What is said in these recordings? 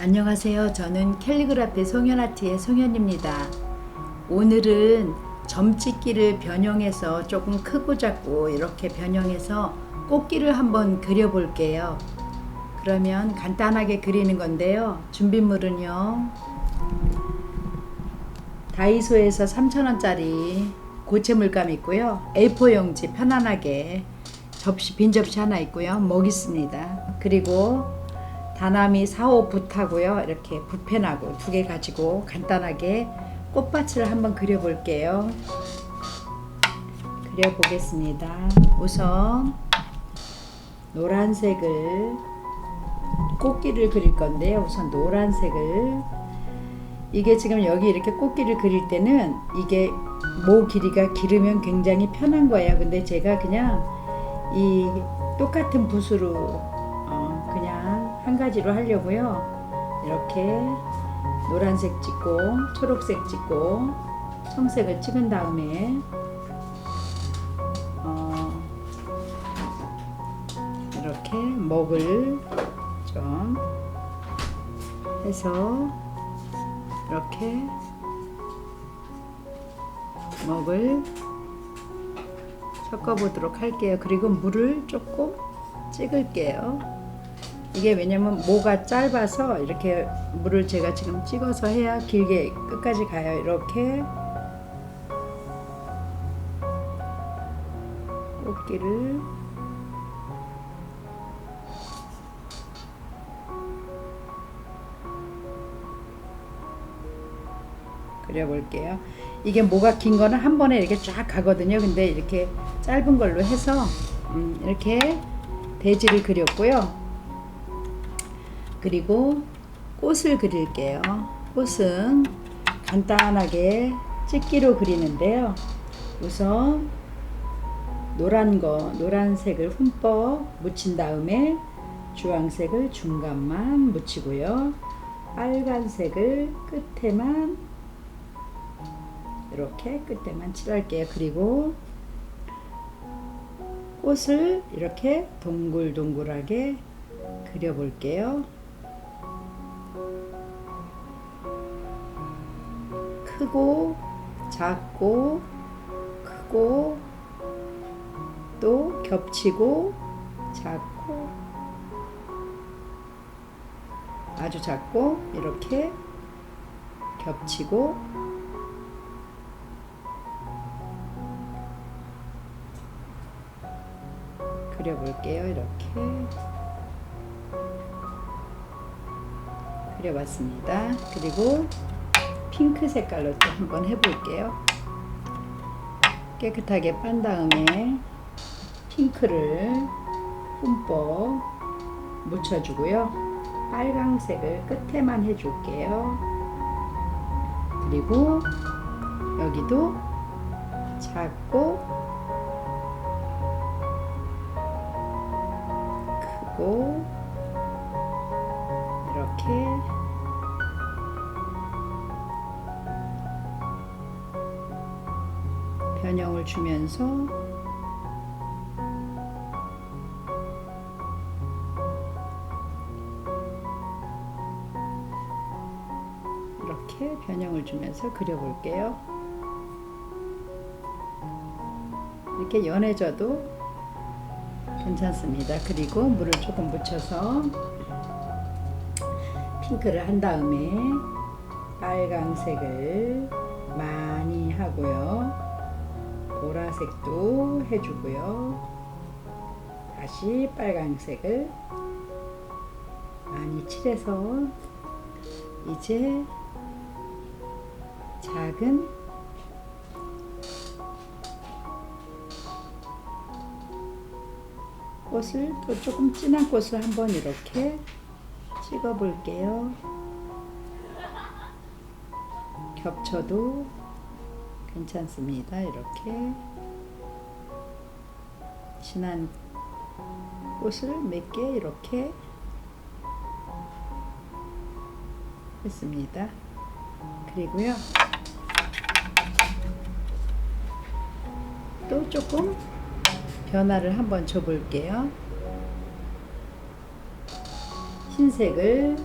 안녕하세요. 저는 캘리그라피 송현아트의 송현입니다. 오늘은 점찍기를 변형해서 조금 크고 작고 이렇게 변형해서 꽃길을 한번 그려볼게요. 그러면 간단하게 그리는 건데요. 준비물은요. 다이소에서 3,000원짜리 고체 물감 있고요. A4 용지 편안하게 접시 빈 접시 하나 있고요. 먹 있습니다. 그리고 다나미 4호 붓하고요. 이렇게 붓펜하고 두 개 가지고 간단하게 꽃밭을 한번 그려볼게요. 그려보겠습니다. 우선 노란색을 꽃길을 그릴 건데요. 우선 노란색을 이게 지금 여기 이렇게 꽃길을 그릴 때는 이게 모 길이가 길으면 굉장히 편한 거예요. 근데 제가 그냥 이 똑같은 붓으로 어, 그냥 한 가지로 하려고요. 이렇게 노란색 찍고 초록색 찍고 청색을 찍은 다음에 어, 이렇게 먹을 좀 해서 이렇게 먹을 섞어보도록 할게요. 그리고 물을 조금 찍을게요. 이게 왜냐면 모가 짧아서 이렇게 물을 제가 지금 찍어서 해야 길게 끝까지 가요. 이렇게 꽃길을 그려볼게요. 이게 모가 긴 거는 한 번에 이렇게 쫙 가거든요. 근데 이렇게 짧은 걸로 해서 음, 이렇게 대지를 그렸고요. 그리고 꽃을 그릴게요. 꽃은 간단하게 찍기로 그리는데요. 우선 노란 거, 노란색을 흠뻑 묻힌 다음에 주황색을 중간만 묻히고요. 빨간색을 끝에만 이렇게 끝에만 칠할게요. 그리고 꽃을 이렇게 동글동글하게 그려볼게요. 크고 작고 크고 또 겹치고 작고 아주 작고 이렇게 겹치고 그려볼게요. 이렇게 그려봤습니다. 그리고 핑크 색깔로 또 한번 해볼게요. 깨끗하게 빤 다음에 핑크를 흠뻑 묻혀주고요. 빨강색을 끝에만 해줄게요. 그리고 여기도 작고 크고 이렇게 변형을 주면서 이렇게 변형을 주면서 그려볼게요. 이렇게 연해져도 괜찮습니다. 그리고 물을 조금 묻혀서 핑크를 한 다음에 빨강색을 많이 하고요. 보라색도 해주고요. 다시 빨강색을 많이 칠해서 이제 작은 꽃을 또 조금 진한 꽃을 한번 이렇게 찍어 볼게요. 겹쳐도 괜찮습니다. 이렇게 진한 꽃을 몇 개 이렇게 했습니다. 그리고요. 또 조금 변화를 한번 줘 볼게요. 흰색을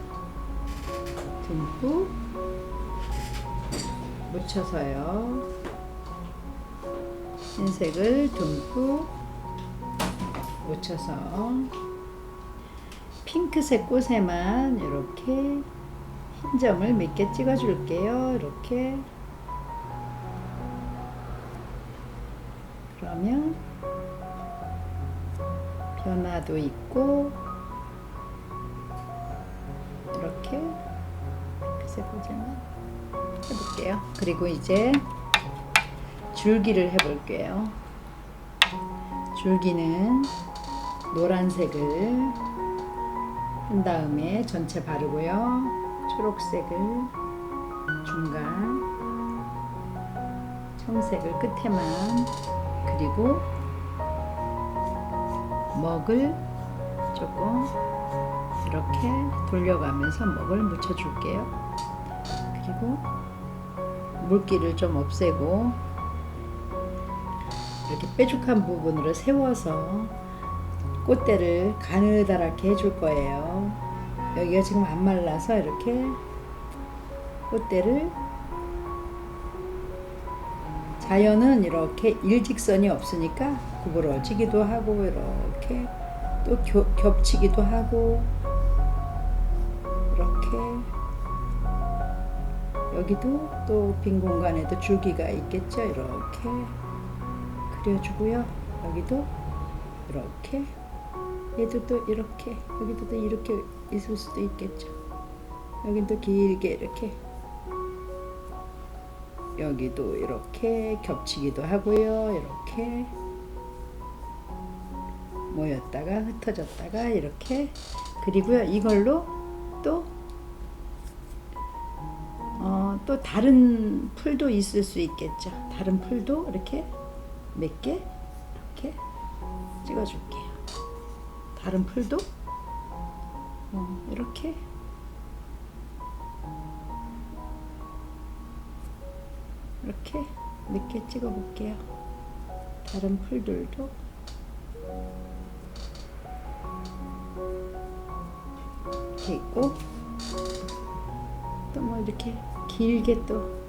듬뿍 묻혀서요. 흰색을 듬뿍 묻혀서 핑크색 꽃에만 이렇게 흰 점을 몇 개 찍어 줄게요. 이렇게 그러면 변화도 있고 이렇게 핑크색 꽃에만 해볼게요. 그리고 이제 줄기를 해볼게요. 줄기는 노란색을 한 다음에 전체 바르고요. 초록색을 중간, 청색을 끝에만 그리고 먹을 조금 이렇게 돌려가면서 먹을 묻혀 줄게요. 그리고 물기를 좀 없애고 이렇게 뾰족한 부분으로 세워서 꽃대를 가느다랗게 해줄 거예요. 여기가 지금 안 말라서 이렇게 꽃대를 자연은 이렇게 일직선이 없으니까 구부러지기도 하고 이렇게 또 겨, 겹치기도 하고 이렇게. 여기도 또 빈 공간에도 줄기가 있겠죠? 이렇게 그려주고요. 여기도 이렇게. 얘도 또 이렇게. 여기도 또 이렇게 있을 수도 있겠죠. 또 길게 이렇게. 여기도 이렇게 겹치기도 하고요. 이렇게 모였다가 흩어졌다가 이렇게 그리고요 이걸로 또 어, 또 다른 풀도 있을 수 있겠죠. 다른 풀도 이렇게 몇 개 이렇게 찍어줄게요. 다른 풀도 어, 이렇게 이렇게 몇 개 찍어볼게요. 다른 풀들도 이렇게 있고 또 뭐 이렇게 길게 또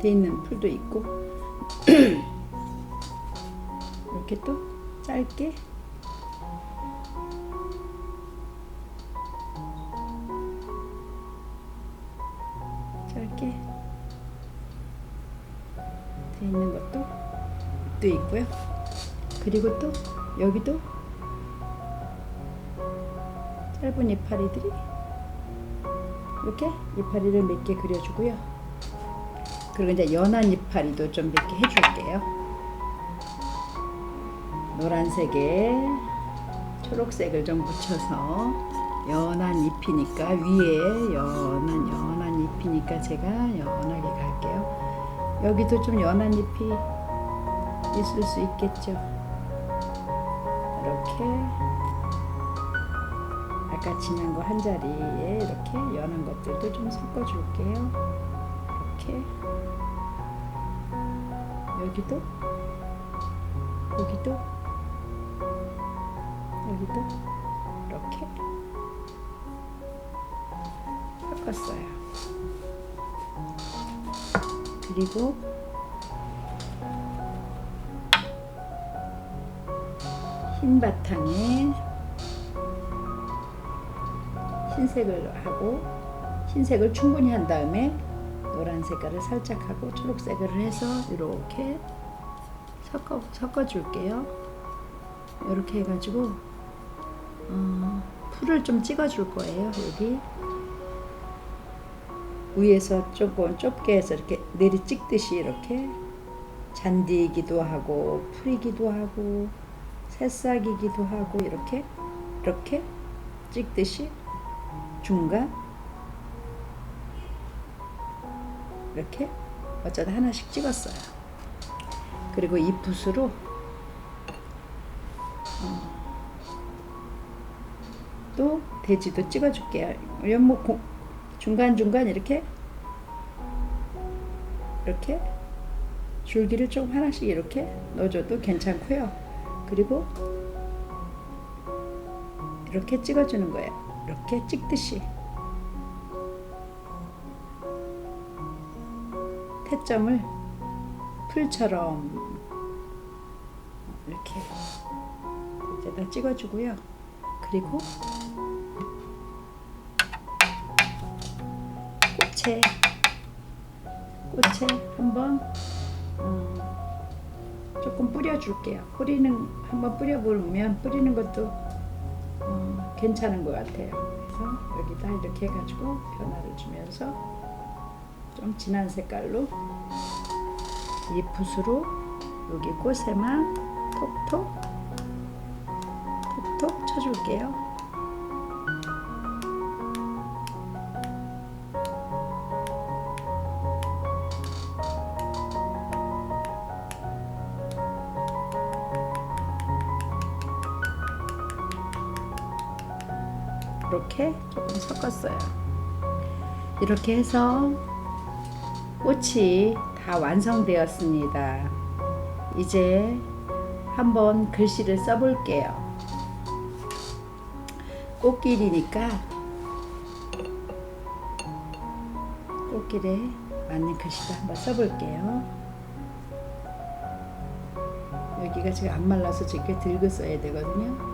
돼 있는 풀도 있고 이렇게 또 짧게 짧게 돼 있는 것도 또 있고요. 그리고 또 여기도 짧은 이파리들이 이렇게 이파리를 몇 개 그려주고요. 그리고 이제 연한 이파리도 좀 몇 개 해줄게요. 노란색에 초록색을 좀 묻혀서 연한 잎이니까 위에 연한 연한 잎이니까 제가 연하게 갈게요. 여기도 좀 연한 잎이 있을 수 있겠죠. 이렇게 아까 진한 거한 자리에 이렇게 연한 것들도 좀 섞어 줄게요. 이렇게. 여기도? 여기도? 여기도? 이렇게. 섞었어요. 그리고 흰 바탕에 흰색을 하고 흰색을 충분히 한 다음에 노란 색깔을 살짝 하고 초록색을 해서 이렇게 섞어 섞어 줄게요. 이렇게 해가지고 어, 풀을 좀 찍어 줄 거예요. 여기 위에서 조금 좁게 해서 이렇게 내리 찍듯이 이렇게 잔디이기도 하고 풀이기도 하고 새싹이기도 하고 이렇게 이렇게 찍듯이 중간 이렇게 어쩌다 하나씩 찍었어요. 그리고 이 붓으로 어, 또 돼지도 찍어줄게요. 연목 중간 중간 이렇게 이렇게 줄기를 좀 하나씩 이렇게 넣어줘도 괜찮고요. 그리고 이렇게 찍어주는 거예요. 이렇게 찍듯이 태점을 풀처럼 이렇게 이제다 찍어주고요. 그리고 꽃에 꽃에 한번 어, 조금 뿌려줄게요. 뿌리는 한번 뿌려보면 뿌리는 것도 어, 괜찮은 것 같아요. 그래서 여기다 이렇게 해가지고 변화를 주면서 좀 진한 색깔로 이 붓으로 여기 꽃에만 톡톡 톡톡 쳐줄게요. 이렇게 조금 섞었어요. 이렇게 해서 꽃이 다 완성되었습니다. 이제 한번 글씨를 써볼게요. 꽃길이니까 꽃길에 맞는 글씨를 한번 써볼게요. 여기가 지금 안 말라서 이렇게 들고 써야 되거든요.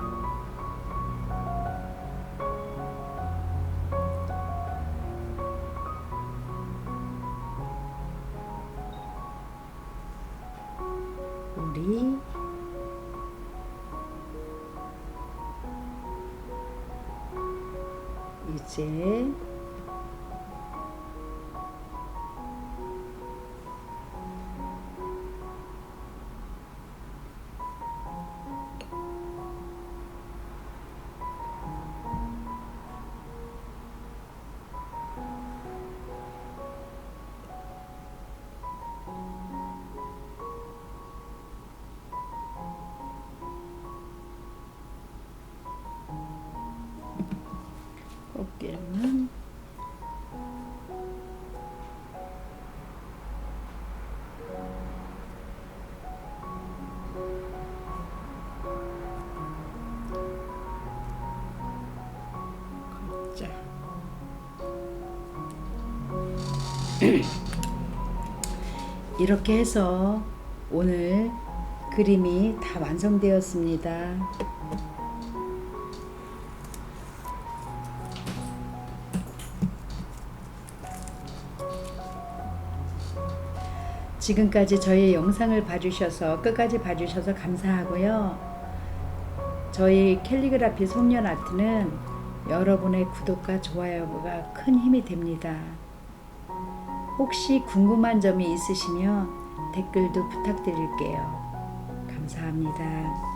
이제 이렇게 해서 오늘 그림이 다 완성되었습니다. 지금까지 저희 영상을 봐주셔서 끝까지 봐주셔서 감사하고요. 저희 캘리그라피 송년 아트는 여러분의 구독과 좋아요가 큰 힘이 됩니다. 혹시 궁금한 점이 있으시면 댓글도 부탁드릴게요. 감사합니다.